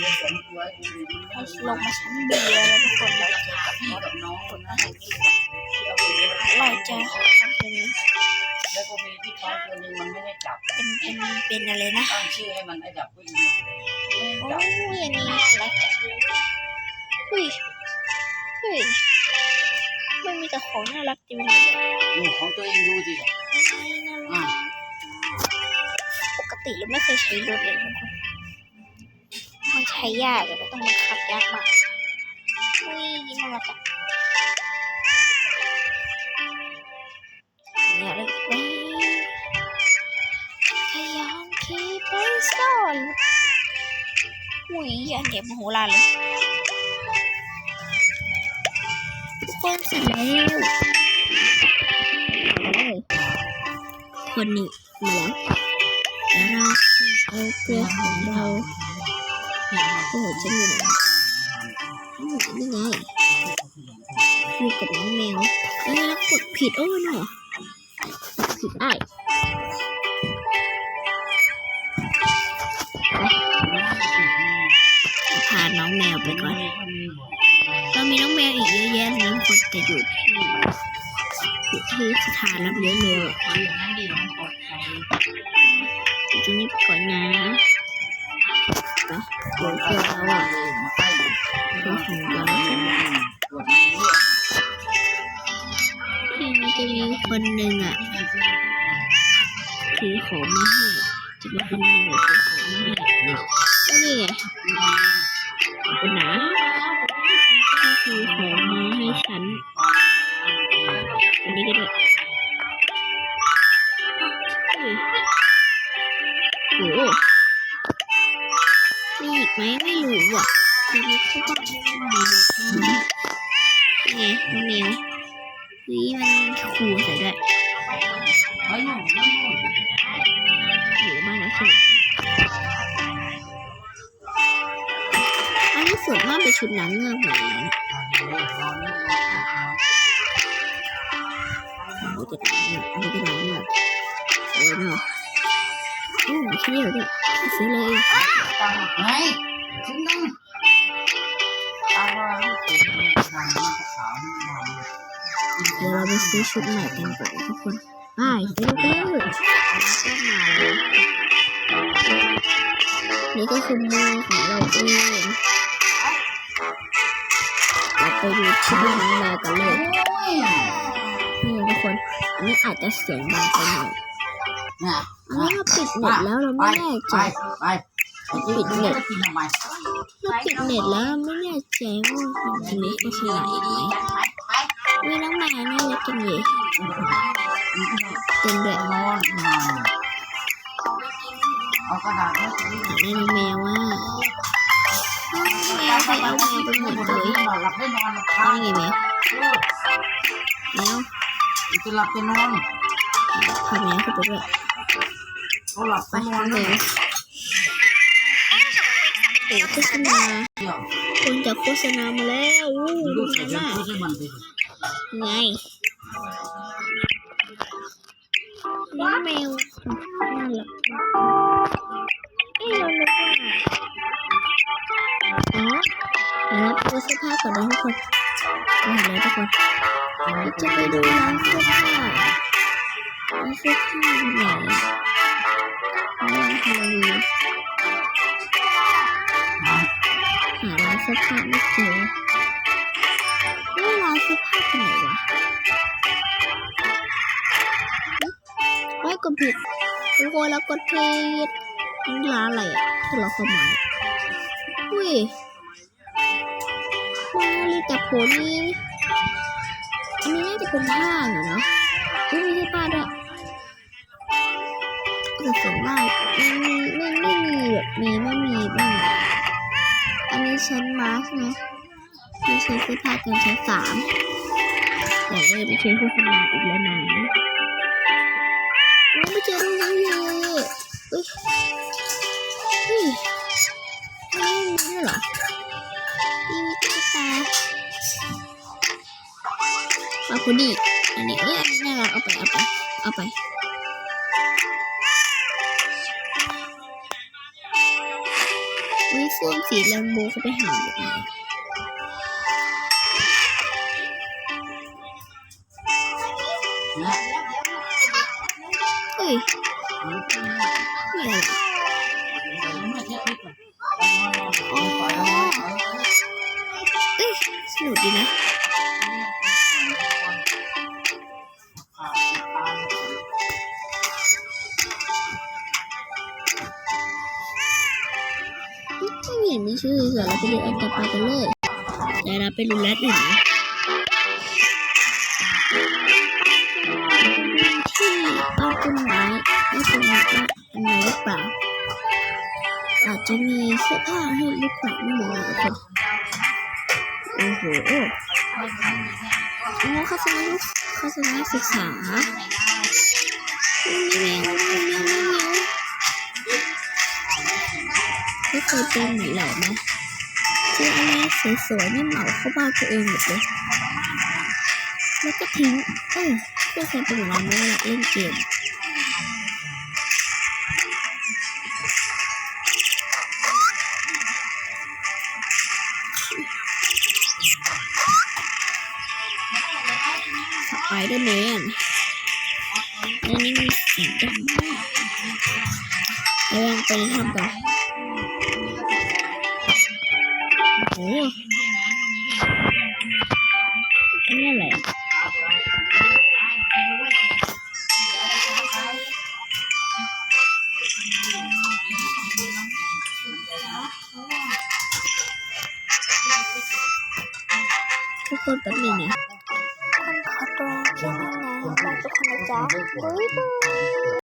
เราลงมาชั้นเบียร์แล้วทุกคนเราเจอกับมดกับน้องคนนั้นเราจะทำเป็นแล้วก็มีที่ปั๊มตัวนึงมันไม่ได้จับเป็นเป็นเป็นอะไรนะตั้งชื่อให้มันไอ้ดับผู้หญิงโอ้ยอันนี้น่ารักจังเฮ้ยเฮ้ยมันมีแต่ของน่ารักเต็มไปหมดเลยดูของตัวเองดูสิน่ารักปกติเราไม่เคยใช้รถเลยทุกคน มันใช้ยากเลยมันต้องบังคับยากมากเฮ้ยน่ารักอะเนี่ยเลยเว้ยพยายามขี่ไปซ่อนหุยอันเนี้ยโมโหฬารเลยทุกคนเสร็จแล้วยคนนี้มาแล้วแล้วเราเอาเกลือของเรา โอ้โหฉันอยู่ไหนอืมนี่ไงอยู่กับน้องแมวเอ้ยแล้กดผิดโอ้ยเนาะผิดไอ้พาน้องแมวไปก่อนเรามีน้องแมวอีกเยอะแยะเลยคนแต่อยู่ที่อยู่ที่สถานรับเลี้ยงแมวอยู่ตรงนี้ไปก่อนนะ เดี๋ยวเพื่อเราอะมาใกล้เพื่อนของเราปวดมันเลือดที่มันจะมีคนหนึ่งอะถือของมาให้จะมีคนหนึ่งอะถือของมาให้ก็นี่ไงขอบคุณนะที่ถือของมาให้ฉันอันนี้ก็ได้เฮ้ยโหมี อีกไหมไม่รู้อะตอนนี้เขาก็มีเยอะมากนี่ไงน้องแมวเฮ้ยมันขู่ใส่ด้วยเฮ้ยนู่นนู่นนู่นอยู่บ้านแล้วสนุกอันนี้ส่วนมากเป็นชุดหนังเงือกหมดเลยนะอันนี้ก็หนังเงือกอันนี้ก็หนังเงือกเออเนาะ อ้ไม่ใช่เดียวด้วยซื้อเลยตังไงชิ้นนึงตังว่าลูกเป็นมันมันจะขาวมันเดี๋ยวเราไปซื้อชุดใหม่กันก่อนทุกคนอ่าซื้อเลยก็มาเลยนี่ก็คือมือของเราเองเราไปดูที่บ้านน้องแมวกันเลยนี่ทุกคนอันนี้อาจจะเสียงดังไปหน่อยเนี่ย อันนี้เราปิดเน็ตแล้วเราไม่แน่ใจไปปิดเน็ตกินทำไมเราปิดเน็ตแล้วไม่แน่ใจว่ามันจะมีโฆษณาอีกไหมมีน้องแมวน่ารักจังเลยเต็มเลยนอนเอากระดาษมาสิหาในน้องแมวว่าน้องแมวใครเอาแมวไปหมดเลยนอนหลับไงไงแมวแล้วจะหลับจะนอนพาแมวเข้าไปด้วย เขาหลับไปเขานอนแมเลยวโอ้โฆษณาเดี๋ยวคนจากโฆษณามาแล้วอู้ดูดูใส่มากพูดให้มันไปไงน้องแมวน่ารักเอ้ยเรานึกว่าอ๋อเดี๋ยวเราไปดูเสื้อผ้าก่อนนะทุกคนไปหาเลยทุกคนเราจะไปดูร้านเสื้อผ้าร้านเสื้อผ้าอยู่ไหน หาร้านเสื้อผ้าไม่เจอเอ้ยร้านเสื้อผ้าที่ไหนวะไว้ยกดผิดทุกคนแล้วกดผิดนี่ร้านอะไรอะที่เราเข้ามาเนี่ยอุ้ยมาลิตาโพนี่อันนี้น่าจะเป็นห้างเหรอเนาะอุ้ยไม่ใช่ป้าด้วย แต่ส่วนมากไม่มีไม่ไม่มีแบบมีไม่มีไม่มีอันนี้ชั้นมาใช่ไหมมีชั้นเสื้อผ้ากันชั้นสามแต่ไม่ได้ชั้นโฆษณาอีกแล้วนะโอ้ไม่เจอตรงนี้เลยอุ้ยเฮ้ยอันนี้มีด้วยเหรอมีตุ๊กตามาพอดีอันนี้เอ้ยอันนี้น่ารักเอาไปเอาไปเอาไป วิสส้วมสีแลมโบเขาไปหาอยู่ไหนเฮ้ยนี่อะไรไม่ใช่ที่ก่อเอ้ยสนุกดีนะ เห็นมีชื่อเลยเราไปดูอันต่อไปกันเลยเดี๋ยวเราไปดูแรดอื่นที่ป้าต้นไม้ไม่เป็นว่าอันไหนหรือเปล่าอาจจะมีเสื้อผ้าให้หรือเปล่าไม่รู้นะทุกคนโอ้โหโอ้เขาจะมาเขาจะมาศึกษามีแมวมีแมวมี เคยเป็นเหมือนเราไหมเจออะไรสวยๆนี่เหมาเข้าบ้านตัวเองหมดเลย แล้วก็ทิ้ง เออเพื่อนเคยเป็นเมือเราไมเวลาเล่นเกมสไปเดอร์แมนอันนี้มีสีดำมากแล้วยังไปทำก่อน โอ้โหอันนี้อะไรอะทุกคนแป๊บหนึงนะขอตัวแค่นี้นะบายทุกคนนะจ๊ะบ๊ายบาย